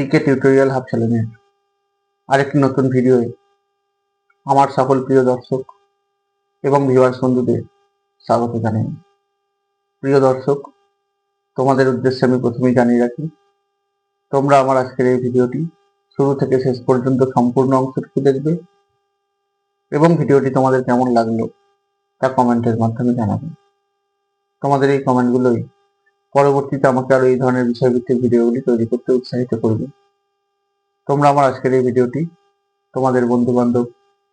পিকে tutorial hub চ্যানেলের আরেকটি নতুন ভিডিওয়ে আমার সকল প্রিয় দর্শক এবং ভিউয়ার্স বন্ধুদের স্বাগত জানাই। প্রিয় দর্শক, তোমাদের উদ্দেশ্যে আমি প্রথমেই জানিয়ে রাখি, তোমরা আমার আজকের এই ভিডিওটি শুরু থেকে শেষ পর্যন্ত সম্পূর্ণ অংশটুকু দেখবে এবং ভিডিওটি তোমাদের কেমন লাগল তা কমেন্টের মাধ্যমে জানাবে। তোমাদের এই কমেন্টগুলোই পরবর্তীতে আমাকে আরও এই ধরনের বিষয়ভিত্তিক ভিডিওগুলি তৈরি করতে উৎসাহিত করবে। তোমরা আমার আজকের এই ভিডিওটি তোমাদের বন্ধু বান্ধব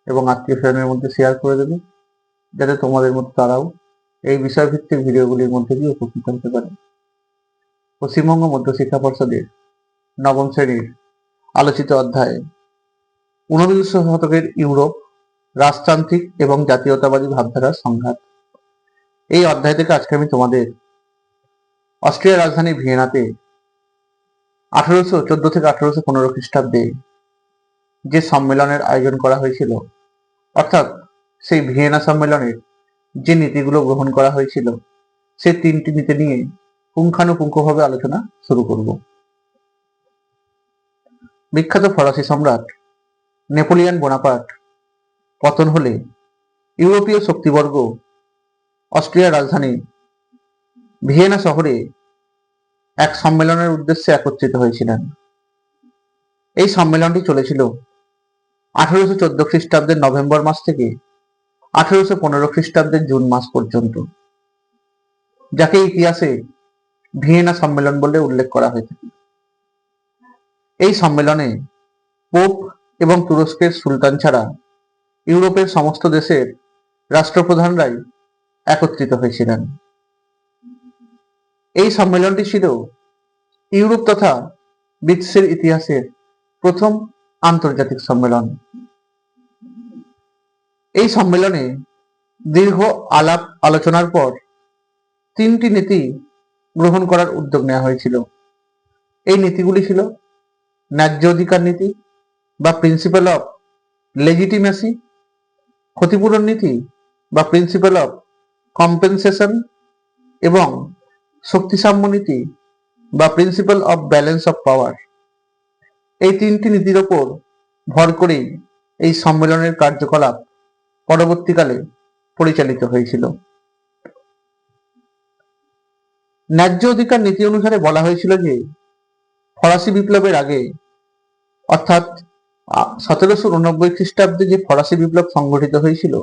এবং আত্মীয় স্বজনের মধ্যে শেয়ার করে দেবে, যাতে তোমাদের মধ্যে তারাও এই বিষয়ভিত্তিক ভিডিওগুলির মধ্যে দিয়ে উপকৃত হতে পারে। পশ্চিমবঙ্গ মধ্য শিক্ষা পর্ষদের নবম শ্রেণির আলোচিত অধ্যায়ে, ঊনবিংশ শতকের ইউরোপ রাজতান্ত্রিক এবং জাতীয়তাবাদী ভাবধারার সংঘাত। এই অধ্যায় থেকে আজকে আমি তোমাদের অস্ট্রিয়ার রাজধানী ভিয়েনাতে আঠারোশো চোদ্দ থেকে আঠারোশো পনেরো খ্রিস্টাব্দে যে সম্মেলনের আয়োজন করা হয়েছিল, অর্থাৎ সেই ভিয়েনা সম্মেলনের যে নীতিগুলো গ্রহণ করা হয়েছিল, সেই তিনটি নীতি নিয়ে পুঙ্খানুপুঙ্খভাবে আলোচনা শুরু করব। বিখ্যাত ফরাসি সম্রাট নেপোলিয়ান বোনাপার্ট পতন হলে ইউরোপীয় শক্তিবর্গ অস্ট্রিয়ার রাজধানী ভিয়েনা শহরে এক সম্মেলনের উদ্দেশ্যে একত্রিত হয়েছিলেন। এই সম্মেলনটি চলেছিল আঠারোশো চোদ্দ খ্রিস্টাব্দের নভেম্বর মাস থেকে আঠারোশো পনেরো খ্রিস্টাব্দের জুন মাস পর্যন্ত, যাকে ইতিহাসে ভিয়েনা সম্মেলন বলে উল্লেখ করা হয়ে থাকে এই সম্মেলনে পোপ এবং তুরস্কের সুলতান ছাড়া ইউরোপের সমস্ত দেশের রাষ্ট্রপ্রধানরাই একত্রিত হয়েছিলেন। এই সম্মেলনটি ছিল ইউরোপ তথা বিশ্বের ইতিহাসের প্রথম আন্তর্জাতিক সম্মেলন। এই সম্মেলনে দীর্ঘ আলাপ আলোচনার পর তিনটি নীতি গ্রহণ করার উদ্যোগ নেওয়া হয়েছিল। এই নীতিগুলি ছিল ন্যায্য অধিকার নীতি বা প্রিন্সিপাল অফ লেজিটিমেসি ক্ষতিপূরণ নীতি বা প্রিন্সিপাল অফ কম্পেনসেশন এবং শক্তিসাম্য নীতি বা principle of balance of power এই তিনটি নীতির ওপর ভর করেই এই সম্মেলনের কার্যকলাপ পরবর্তীকালে পরিচালিত হয়েছিল। ন্যায্য অধিকার নীতি অনুসারে বলা হয়েছিল যে, ফরাসি বিপ্লবের আগে, অর্থাৎ সতেরোশো উনব্বই খ্রিস্টাব্দে যে ফরাসি বিপ্লব সংগঠিত হয়েছিল,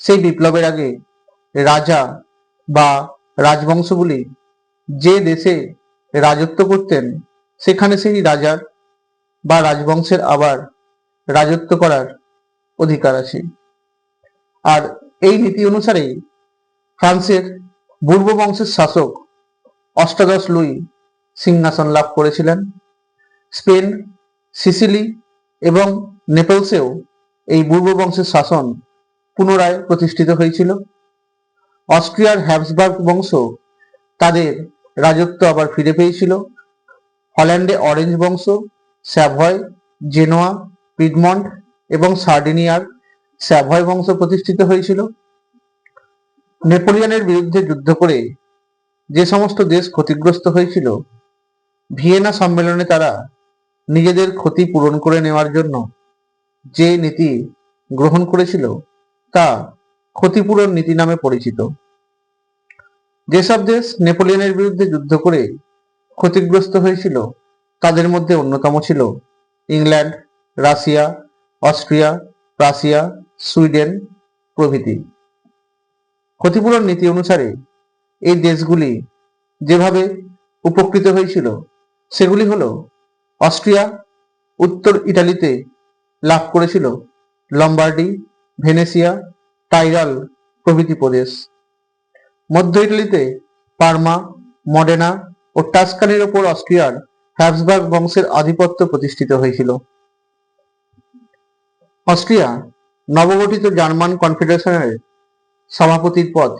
সেই বিপ্লবের আগে রাজা বা রাজবংশগুলি যে দেশে রাজত্ব করতেন, সেখানে সেই রাজার বা রাজবংশের আবার রাজত্ব করার অধিকার আছে। আর এই নীতি অনুসারে ফ্রান্সের পূর্ব বংশের শাসক অষ্টাদশ লুই সিংহাসন লাভ করেছিলেন। স্পেন, সিসিলি এবং নেপলসেও এই পূর্ব বংশের শাসন পুনরায় প্রতিষ্ঠিত হয়েছিল। অস্ট্রিয়ার হ্যাবসবার্গ বংশ তাদের রাজত্ব আবার ফিরে পেয়েছিল। হল্যান্ডে অরেঞ্জ বংশ, স্যাভয়, জেনোয়া, পিডমন্ট এবং সার্ডিনিয়ার স্যাভয় বংশ প্রতিষ্ঠিত হয়েছিল। নেপোলিয়নের বিরুদ্ধে যুদ্ধ করে যে সমস্ত দেশ ক্ষতিগ্রস্ত হয়েছিল, ভিয়েনা সম্মেলনে তারা নিজেদের ক্ষতি পূরণ করে নেওয়ার জন্য যে নীতি গ্রহণ করেছিল তা ক্ষতিপূরণ নীতি নামে পরিচিত। যেসব দেশ নেপোলিয়নের বিরুদ্ধে যুদ্ধ করে ক্ষতিগ্রস্ত হয়েছিল, তাদের মধ্যে অন্যতম ছিল England, Russia, Austria, Russia, Sweden প্রভৃতি। ক্ষতিপূরণ নীতি অনুসারে এই দেশগুলি যেভাবে উপকৃত হয়েছিল, সেগুলি হল অস্ট্রিয়া, উত্তর ইটালিতে লাভ করেছিল লম্বার্ডি, ভেনেসিয়া টাইরাল প্রভৃতি প্রদেশ। মধ্য ইটালিতে পার্মা, মডেনা ও টাস্কানির ওপর অস্ট্রিয়ার হ্যাবসবার্গ বংশের আধিপত্য প্রতিষ্ঠিত হয়েছিল। অস্ট্রিয়া নবগঠিত জার্মান কনফেডারেশনের সভাপতির পদ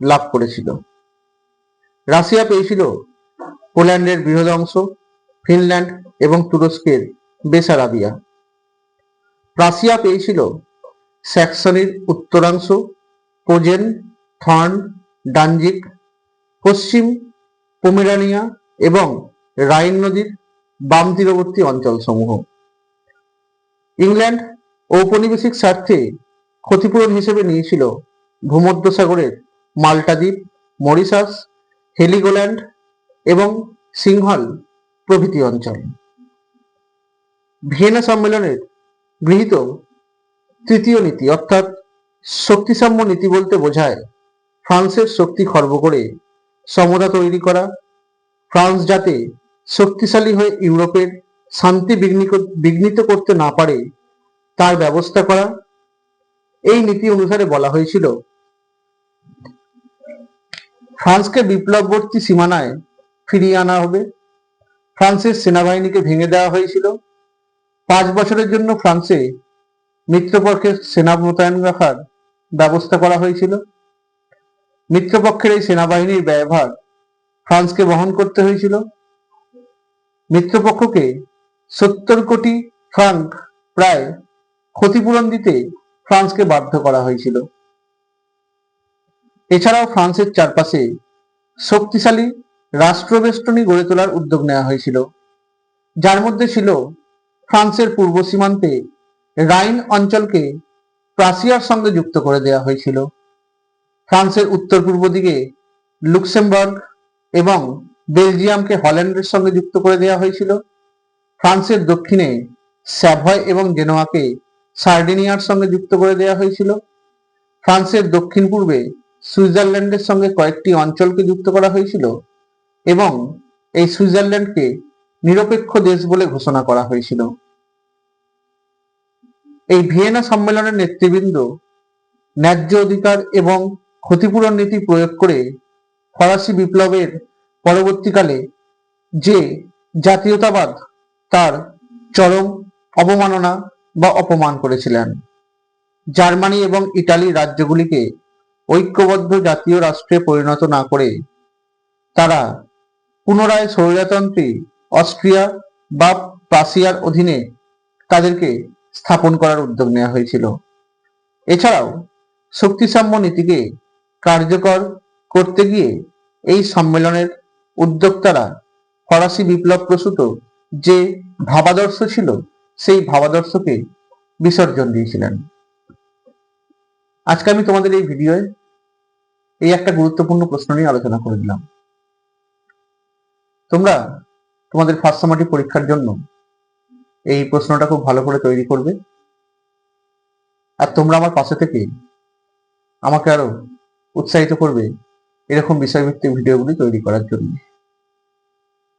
লাভ করেছিল। রাশিয়া পেয়েছিল পোল্যান্ডের বৃহৎ অংশ, ফিনল্যান্ড এবং তুরস্কের বেসারাবিয়া। রাশিয়া পেয়েছিল স্যাক্সনির উত্তরাংশ, পোজেন, থর্ন ডানজিক, পশ্চিম পোমেরানিয়া এবং রাইন নদীর বাম তীরবর্তী অঞ্চলসমূহ। ইংল্যান্ড ঔপনিবেশিক স্বার্থে ক্ষতিপূরণ হিসেবে নিয়েছিল ভূমধ্যসাগরের মাল্টা দ্বীপ মরিশাস, হেলিগোল্যান্ড এবং সিংহল প্রভৃতি অঞ্চল। ভিয়েনা সম্মেলনের গৃহীত তৃতীয় নীতি অর্থাৎ শক্তিসাম্য নীতি বলতে বোঝায় ফ্রান্সের শক্তি খর্ব করে সমতা তৈরি করা। ফ্রান্স যাতে শক্তিশালী হয়ে ইউরোপের শান্তি বিঘ্নি- বিঘ্নিত করতে না পারে, তার ব্যবস্থা করা। এই নীতি অনুসারে বলা হয়েছিল, ফ্রান্সকে বিপ্লববর্তী সীমানায় ফিরিয়ে আনা হবে। ফ্রান্সের সেনাবাহিনীকে ভেঙে দেওয়া হয়েছিল। পাঁচ বছরের জন্য ফ্রান্সে মিত্রপক্ষের সেনা মোতায়েন রাখার ব্যবস্থা করা হয়েছিল। মিত্রপক্ষের এই সেনাবাহিনীর ব্যয়ভার ফ্রান্সকে বহন করতে হয়েছিল। মিত্রপক্ষকে সত্তর কোটি ফ্রাঙ্ক প্রায় ক্ষতিপূরণ দিতে ফ্রান্সকে বাধ্য করা হয়েছিল। এছাড়াও ফ্রান্সের চারপাশে শক্তিশালী রাষ্ট্রবেষ্টনী গড়ে তোলার উদ্যোগ নেওয়া হয়েছিল। যার মধ্যে ছিল ফ্রান্সের পূর্ব সীমান্তে রাইন অঞ্চলকে প্রাসিয়ার সঙ্গে যুক্ত করে দেওয়া হয়েছিল। ফ্রান্সের উত্তর পূর্ব দিকে লুক্সেমবার্গ এবং বেলজিয়ামকে হল্যান্ডের সঙ্গে যুক্ত করে দেওয়া হয়েছিল। ফ্রান্সের দক্ষিণে স্যাভয় এবং জেনোয়াকে সার্ডিনিয়ার সঙ্গে যুক্ত করে দেওয়া হয়েছিল। ফ্রান্সের দক্ষিণ পূর্বে সুইজারল্যান্ডের সঙ্গে কয়েকটি অঞ্চলকে যুক্ত করা হয়েছিল এবং এই সুইজারল্যান্ডকে নিরপেক্ষ দেশ বলে ঘোষণা করা হয়েছিল। এই ভিয়েনা সম্মেলনের নেতৃবৃন্দ ন্যায্য অধিকার এবং ক্ষতিপূরণ নীতি প্রয়োগ করে ফরাসি বিপ্লবের পরবর্তীকালে যে জাতীয়তাবাদ তার চরম অবমাননা বা অপমান করেছিলেন। জার্মানি এবং ইটালি রাজ্যগুলিকে ঐক্যবদ্ধ জাতীয় রাষ্ট্রে পরিণত না করে তারা পুনরায় স্বৈরতন্ত্রী অস্ট্রিয়া বা প্রাসিয়ার অধীনে তাদেরকে স্থাপন করার উদ্যোগ নেওয়া হয়েছিল। এছাড়াও শক্তিসাম্য নীতিকে কার্যকর করতে গিয়ে এই সম্মেলনের উদ্যোক্তারা ফরাসি বিপ্লব প্রসূত যে ভাবাদর্শ ছিল, সেই ভাবাদর্শকে বিসর্জন দিয়েছিলেন। আজকে আমি তোমাদের এই ভিডিওয়ে এই একটা গুরুত্বপূর্ণ প্রশ্ন নিয়ে আলোচনা করে দিলাম। তোমরা তোমাদের ফার্স্ট সামাটি পরীক্ষার জন্য এই প্রশ্নটা খুব ভালো করে তৈরি করবে। আর তোমরা আমার পাশে থেকে আমাকে আরও উৎসাহিত করবে এরকম বিষয়ভিত্তিক ভিডিওগুলি তৈরি করার জন্য।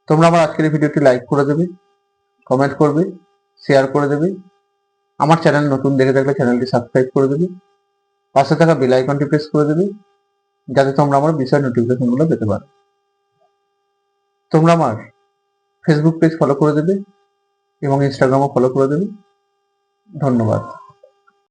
তোমরা আমার আজকের ভিডিওটি লাইক করে দেবে কমেন্ট করবে শেয়ার করে দেবে, আমার চ্যানেল নতুন দেখে থাকলে চ্যানেলটি সাবস্ক্রাইব করে দেবে, পাশে থাকা বেল আইকনটি প্রেস করে দেবে, যাতে তোমরা আমার বিষয় নোটিফিকেশনগুলো পেতে পারো। তোমরা আমার ফেসবুক পেজ ফলো করে দেবে এবং ইনস্টাগ্রামও ফলো করে দেবে। ধন্যবাদ।